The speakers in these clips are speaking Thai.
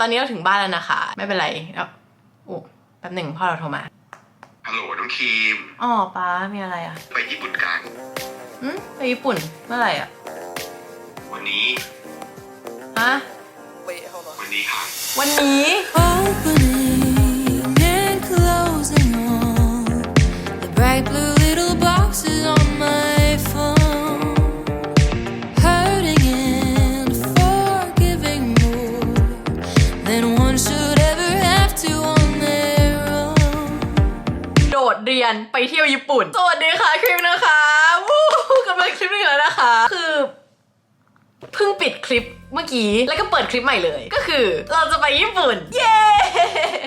ตอนนี้เราถึงบ้านแล้วนะคะ ไม่เป็นไรแล้วโอ้แป๊บหนึ่งพ่อเราโทรมาฮัลโหลน้องครีมอ๋อป้ามีอะไรอะ ไปญี่ปุ่นกันอืมไปญี่ปุ่นเมื่อไหร่อะวันนี้ฮะวันนี้ค่ะวันนี้ Opening and closing all the bright blue ไปเที่ยวญี่ปุ่น สวัสดีค่ะคลิปนะคะวู้กำลังคลิปนึงแล้วนะคะ คือเพิ่งปิดคลิปเมื่อกี้แล้วก็เปิดคลิปใหม่เลย ก็คือเราจะไปญี่ปุ่น เย้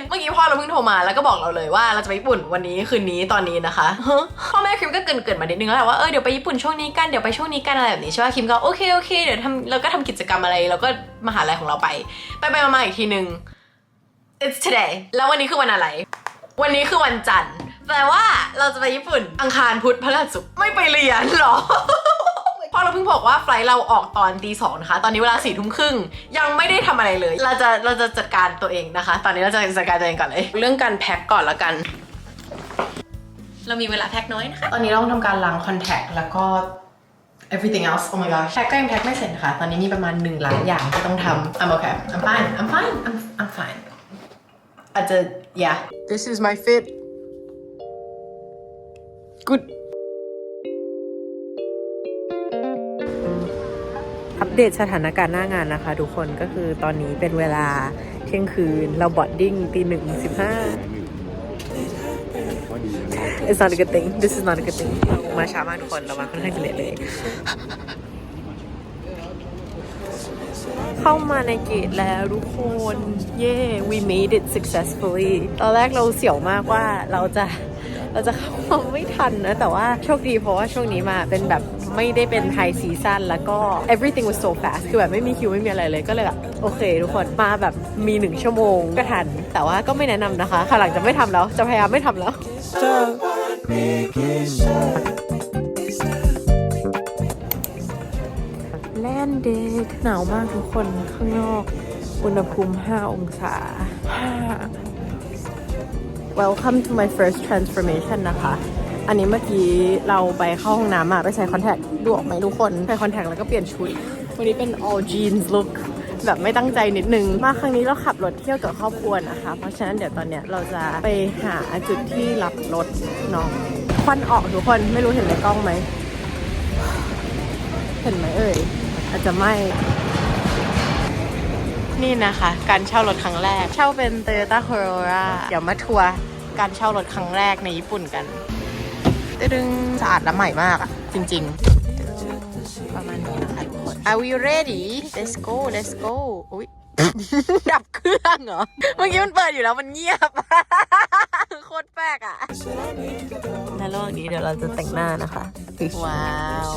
เมื่อกี้พ่อเราเพิ่งโทรมาแล้วก็บอกเราเลยว่าเราจะไปญี่ปุ่นวันนี้คืนนี้ตอนนี้นะคะพ่อแม่คลิปก็เกินเกินมานิดนึงแล้วแหละว่าเออเดี๋ยวไปญี่ปุ่นช่วงนี้กันเดี๋ยวไปช่วงนี้กันอะไรแบบนี้ใช่ป่ะคิมก็โอเคโอเคเดี๋ยวทำเราก็ทำกิจกรรมอะไรเราก็มหาลัยของเราไป ไปไปมาอีกทีนึง it's today แล้ววันนี้คือวันอะไร วันนี้คือวันจันทร์ แปลว่าเราจะไปญี่ปุ่น อังคารพุธพฤหัสศุกร์ไม่ไปเรียนหรอพอเราเพิ่งบอกว่าไฟลท์เราออกตอนตีสองนะคะ ตอนนี้เวลาสี่ทุ่มครึ่งยังไม่ได้ทำอะไรเลย เราจะเราจะจัดการตัวเองนะคะ ตอนนี้เราจะจัดการตัวเองก่อนเลย เรื่องการแพ็คก่อนละกัน เรามีเวลาแพ็คน้อยนะคะ ตอนนี้เราต้องทำการล้างคอนแทคแล้วก็ everything else oh my gosh แพ็คก็ยังแพ็คไม่เสร็จนะคะ ตอนนี้มีประมาณ1ล้านอย่างที่ต้องทำ I'm okay I'm fine I'm fine I'm I'm fine อาจจะ yeah this is my fit good อัปเดตสถานการณ์หน้างานนะคะทุกคนก็คือตอนนี้เป็นเวลาเที่ยงคืน เราบอดดิ้งตีหนึ่งสิบห้า It's not a good thing This is not a good thing มาช้ามากทุกคนเรามาค่อนข้างจะเลทเลย เข้ามาในเกตแล้วทุกคน เย้ we made it successfully ตอนแรกเราเสียวมากว่าเราจะ เราจะเข้ามาไม่ทันนะ แต่ว่าโชคดีเพราะว่าช่วงนี้มาเป็นแบบไม่ได้เป็นไฮซีซั่นแล้วก็ everything was so fast คือแบบไม่มีคิวไม่มีอะไรเลยก็เลยแบบโอเค ทุกคนมาแบบมีหนึ่งชั่วโมงก็ทัน แต่ว่าก็ไม่แนะนำนะคะค่ะหลังจะไม่ทำแล้วจะพยายามไม่ทำแล้ว แลนเดดหนาวมากทุกคนข้างนอก อุณหภูมิ 5 องศา Welcome to my first transformation นะคะ อันนี้เมื่อกี้เราไปเข้าห้องน้ำอะไปใส่คอนแทคดูออกไหมทุกคน ใส่คอนแทคแล้วก็เปลี่ยนชุด วันนี้เป็น all jeans look แบบไม่ตั้งใจนิดนึง มาครั้งนี้เราขับรถเที่ยวกับครอบครัวนะคะ เพราะฉะนั้นเดี๋ยวตอนเนี้ยเราจะไปหาจุดที่รับรถเนาะควันออกทุกคนไม่รู้เห็นในกล้องไหม เห็นไหมเอ่ย อาจจะไม่ นี่นะคะ การเช่ารถครั้งแรก เช่าเป็น Toyota Corolla เดี๋ยวมาทัวร์การเช่ารถครั้งแรกในญี่ปุ่นกันตึงสะอาดและใหม่มากอะจริง ๆ ประมาณนี้นะคะทุกคน Are we ready Let's go Let's go อุ้ยดับเครื่องเหรอ เมื่อกี้มันเปิดอยู่แล้วมันเงียบ โคตรแปลกอะในระหว่างนี้เดี๋ยวเราจะแต่งหน้านะคะ ว้าว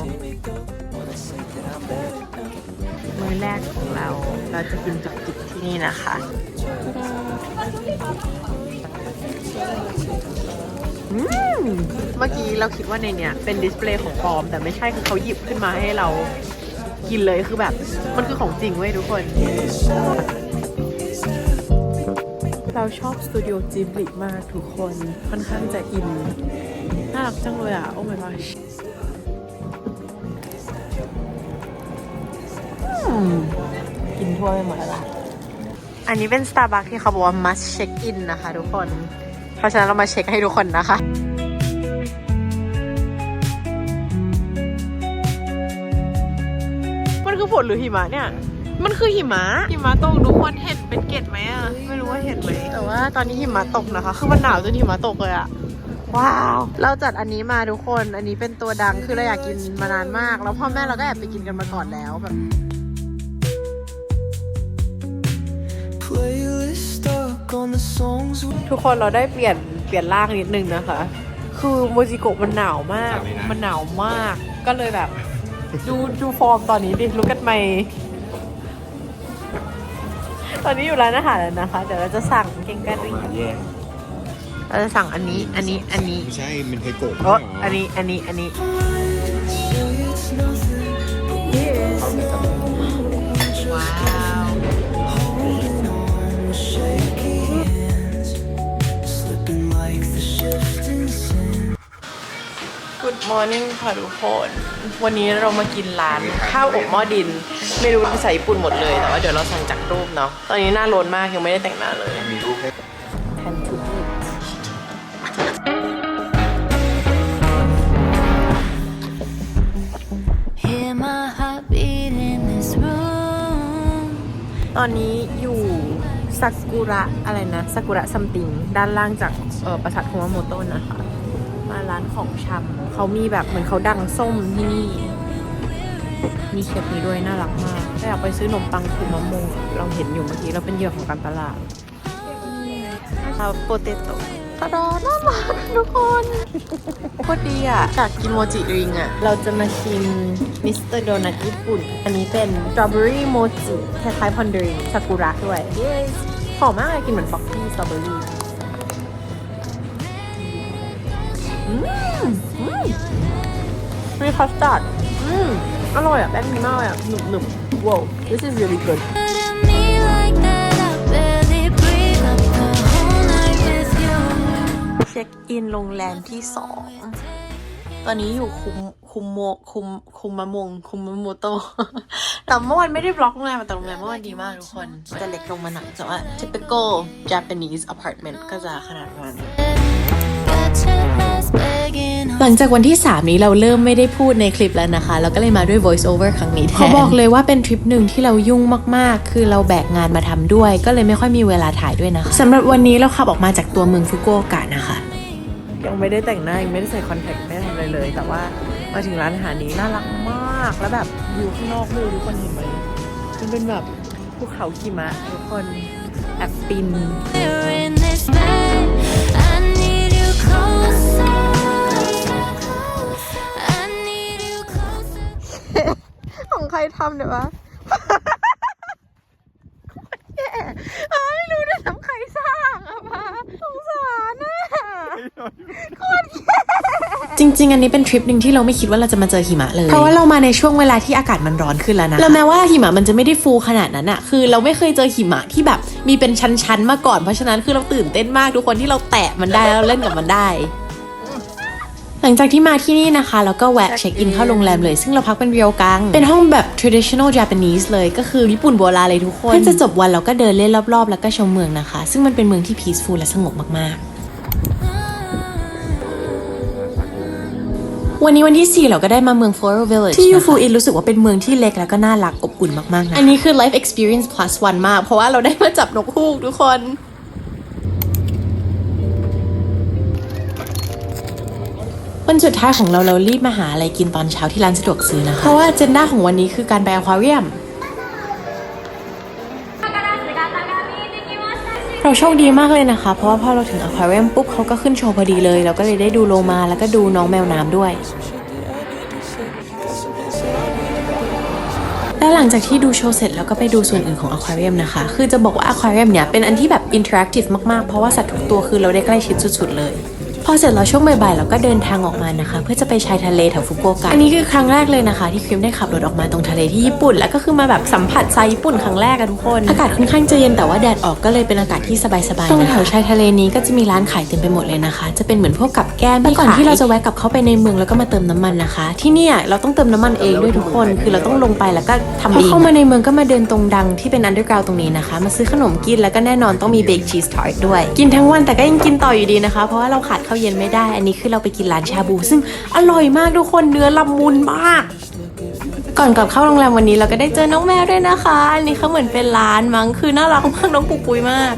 มื้อแรกของเรา เราจะกินจุกจิกที่นี่นะคะเมื่อกี้เราคิดว่าในเนี้ยเป็นดิสเพลย์ของปลอม แต่ไม่ใช่คือเขาหยิบขึ้นมาให้เรากินเลยคือแบบ มันคือของจริงเว้ยทุกคน เราชอบสตูดิโอจิบลิมากทุกคน ค่อนข้างจะอิน น่ารักจังเลยอะ โอ้ my gosh กินทั่วไปหมดแล้วล่ะอันนี้เป็น Starbucks ที่เขาบอกว่า must check in นะคะทุกคน เพราะฉะนั้นเรามาเช็คให้ทุกคนนะคะมันคือฝนหรือหิมะเนี่ย มันคือหิมะ หิมะตกทุกคนเห็นเป็นเกล็ดไหมอะไม่รู้ว่าเห็นไหมแต่ว่าตอนนี้หิมะตกนะคะ คือมันหนาวจนหิมะตกเลยอะว้าว เราจัดอันนี้มาทุกคน อันนี้เป็นตัวดัง คือเราอยากกินมานานมาก แล้วพ่อแม่เราก็แอบไปกินกันมาก่อนแล้วแบบ ทุกคนเราได้เปลี่ยนเปลี่ยนร่างนิดนึงนะคะ คือโมจิโกะมันหนาวมาก มันหนาวมาก ก็เลยแบบ ดูดูฟอร์มตอนนี้ดิรู้กันไหมตอนนี้อยู่ร้านอาหารแล้วนะคะ เดี๋ยวเราจะสั่งเกงการีแย่เราจะสั่งอันนี้ อันนี้ อันนี้ ไม่ใช่ มันเคยโกะโอ้อันนี้ อันนี้ อันนี้ มอร์นิ่งค่ะทุกคน วันนี้เรามากินร้านข้าวอบหม้อดิน ไม่รู้ภาษาญี่ปุ่นหมดเลยแต่ว่าเดี๋ยวเราสั่งจากรูปเนาะ ตอนนี้หน้าโลนมากยังไม่ได้แต่งหน้าเลยมีรูปให้ Time to eat. Hear my heartbeat in this room. ตอนนี้อยู่ซากุระอะไรนะซากุระซัมติง ด้านล่างจากเออปราสาทคุมาโมโตะนะคะมา ร้านของชำเขามีแบบเหมือนเขาดังส้มที่นี่ มีเชฟนี้ด้วยน่ารักมากถ้าอยากไปซื้อนมปังคุมะโมงเราเห็นอยู่เมื่อกี้เราเป็นเหยื่อของการตลาดข้าโปเตโต้ตาดอน่ารักทุกคนโคตรดีอะจากกินโมจิริงอะ เราจะมาชิมมิสเตอร์โดนัทญี่ปุ่น อันนี้เป็นสตรอเบอรี่โมจิคล้ายๆพอนเดอริงซากุระด้วยหอมมากเลยกินเหมือนฟ็อกกี้สตรอเบอรี่ มีคัสตาร์ดอืมอร่อยอะแป้งดีมากเลยอะหนึบหนึบ wow this is really good At me like that, I barely breathe up the whole night with you. เช็คอินโรงแรมที่สองตอนนี้อยู่คุมคุมโมคุมคุมมะมง คุมมะโมโต แต่เมื่อวานไม่ได้บล็อกโรงแรมแต่โรงแรมเมื่อวานดีมากทุกคนจะเล็กลงมาหน่อยแต่ว่า typical Japanese apartment ก็จะขนาดประมาณนี้ งจากวันที่ 3 นี้เราเริ่มไม่ได้พูดในคลิปแล้วนะคะ เราก็เลยมาด้วย voice over ครั้งนี้แทนเขาบอกเลยว่าเป็นทริปหนึ่งที่เรายุ่งมากๆ คือเราแบกงานมาทำด้วย ก็เลยไม่ค่อยมีเวลาถ่ายด้วยนะคะสำหรับวันนี้เราขับออกมาจากตัวเมืองฟุกุโอกะนะคะยังไม่ได้แต่งหน้ายังไม่ได้ใส่คอนแทคไม่ได้ทำอะไรเลย แต่ว่ามาถึงร้านอาหารนี้น่ารักมากแล้วแบบวิวข้างนอกไม่รู้ทุกคนเห็นไหมมันเป็นแบบภูเขาหิมะทุกคนแอบปิน ทำเดี๋ยววะแย่เอ้ยไม่รู้ด้วยทำใครสร้างอะพะสงสารอะโคตรแย่จริง ๆ อันนี้เป็นทริปหนึ่งที่เราไม่คิดว่าเราจะมาเจอหิมะเลย เพราะว่าเรามาในช่วงเวลาที่อากาศมันร้อนขึ้นแล้วนะ แล้วแม้ว่าหิมะมันจะไม่ได้ฟูขนาดนั้นอะคือเราไม่เคยเจอหิมะที่แบบมีเป็นชั้นๆมาก่อน เพราะฉะนั้นคือเราตื่นเต้นมากทุกคนที่เราแตะมันได้แล้วเล่นกับมันได้ หลังจากที่มาที่นี่นะคะ แล้วก็แวะเช็คอินเข้าโรงแรมเลย ซึ่งเราพักเป็นเรียวกัง เป็นห้องแบบ traditional Japanese เลย ก็คือญี่ปุ่นโบราณเลยทุกคนเพื่อจะจบวันเราก็เดินเล่นรอบๆ แล้วก็ชมเมืองนะคะ ซึ่งมันเป็นเมืองที่ peaceful และสงบมากๆวันนี้วันที่ 4 เราก็ได้มาเมือง Floral Village ที่ยูฟูอินรู้สึกว่าเป็นเมืองที่เล็กแล้วก็น่ารักอบอุ่นมากๆนะอันนี้คือ life experience plus one มาก เพราะว่าเราได้มาจับนกฮูกทุกคน วันสุดท้ายของเราเรารีบมาหาอะไรกินตอนเช้าที่ร้านสะดวกซื้อนะคะเพราะว่าเจนด้าของวันนี้คือการไปอควาเรียม เราโชคดีมากเลยนะคะ เพราะว่าพอเราถึงอควาเรียมปุ๊บเขาก็ขึ้นโชว์พอดีเลย เราก็เลยได้ดูโลมาแล้วก็ดูน้องแมวน้ำด้วยและหลังจากที่ดูโชว์เสร็จแล้วก็ไปดูส่วนอื่นของอควาเรียมนะคะ คือจะบอกว่าอควาเรียมเนี่ยเป็นอันที่แบบอินเทอร์แอคทีฟมากๆ เพราะว่าสัตว์ทุกตัวคือเราได้ใกล้ชิดสุดๆเลย พอเสร็จแล้วช่วงบ่ายๆเราก็เดินทางออกมานะคะ เพื่อจะไปชายทะเลแถวฟุกุโอกะอันนี้คือครั้งแรกเลยนะคะ ที่คริมได้ขับรถออกมาตรงทะเลที่ญี่ปุ่น แล้วก็คือมาแบบสัมผัสทรายญี่ปุ่นครั้งแรกอะทุกคนอากาศค่อนข้างจะเย็นแต่ว่าแดดออกก็เลยเป็นอากาศที่สบายๆตรงแถวชายทะเลนี้ก็จะมีร้านขายเต็มไปหมดเลยนะคะ จะเป็นเหมือนพวกกับแก้มแต่ก่อนที่เราจะแวะกลับเข้าไปในเมืองแล้วก็มาเติมน้ำมันนะคะ ที่เนี่ยเราต้องเติมน้ำมันเองด้วยทุกคน คือเราต้องลงไปแล้วก็ทำเองพอเข้ามาในเมืองก็มาเดินตรงดังที่เป็นอันเดอร์กราวตรงนี้นะคะ มาซื้อขนมกินแล้วก็แน่นอนต้องมีเบ k ชีสทอร์ตด้วย กินทั้งวันแต่ก็ยังกินต่ออยู่ดีนะคะ เพราะว่าเราขาดข้าวเย็นไม่ได้ อันนี้คือเราไปกินร้านชาบู ซึ่งอร่อยมากทุกคนเนื้อละมุนมาก ก่อนกลับเข้าโรงแรมวันนี้เราก็ได้เจอน้องแมวด้วยนะคะ อันนี้เขาเหมือนเป็นร้านมั้งคือน่ารักมากน้องปุกปุยมาก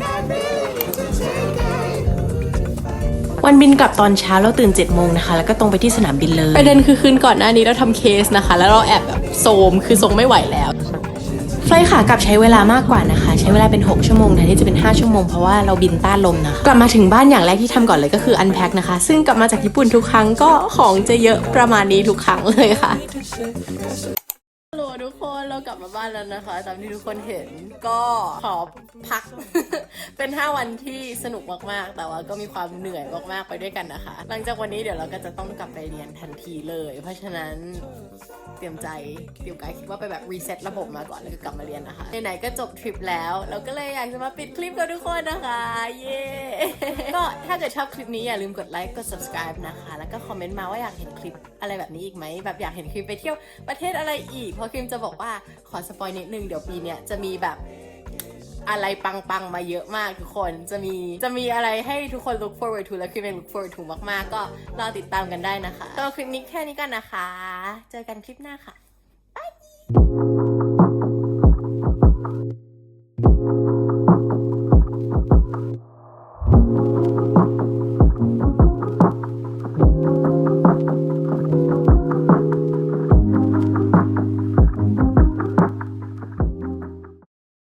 วันบินกลับตอนเช้าเราตื่น7จ็ดโมงนะคะ แล้วก็ตรงไปที่สนามบินเลยประเด็นคือคืนก่อนหน้านี้เราทำเคสนะคะ แล้วเราแอบแบบโซมคือทรงไม่ไหวแล้ว ไฟล์ขากลับใช้เวลามากกว่านะคะ ใช้เวลาเป็น 6 ชั่วโมงแทนที่จะเป็น 5 ชั่วโมงเพราะว่าเราบินต้านลมนะะกลับมาถึงบ้านอย่างแรกที่ทำก่อนเลยก็คืออันแพ็คนะคะ ซึ่งกลับมาจากญี่ปุ่นทุกครั้งก็ของจะเยอะประมาณนี้ทุกครั้งเลยค่ะ กคนเรากลับมาบ้านแล้วนะคะ ตามที่ทุกคนเห็นก็ขอพัก เป็น 5 วันที่สนุกมากๆ แต่ว่าก็มีความเหนื่อยมากๆไปด้วยกันนะคะ หลังจากวันนี้เดี๋ยวเราก็จะต้องกลับไปเรียนทันทีเลย เพราะฉะนั้นเตรียมใจเตรียมกายคิดว่าไปแบบรีเซ็ตระบบมาก่อนแล้วก็กลับมาเรียนนะคะไหนๆก็จบทริปแล้ว เราก็เลยอยากจะมาปิดคลิปกับทุกคนนะคะเย้ก็ถ้าเกิดชอบคลิปนี้อย่าลืมกดไลค์กด subscribe นะคะ แล้วก็คอมเมนต์มาว่าอยากเห็นคลิปอะไรแบบนี้อีกไหมแบบอยากเห็นคลิปไปเที่ยวประเทศอะไรอีกเพราะคลิปจะบอกว่าขอสปอยนิดนึงเดี๋ยวปีเนี้ยจะมีแบบอะไรปังๆ มาเยอะมากทุกคน จะมีจะมีอะไรให้ทุกคน look forward to และคลิปเป็น look forward to มากๆ ก็รอติดตามกันได้นะคะก็คลิปนี้แค่นี้กันนะคะ เจอกันคลิปหน้าค่ะ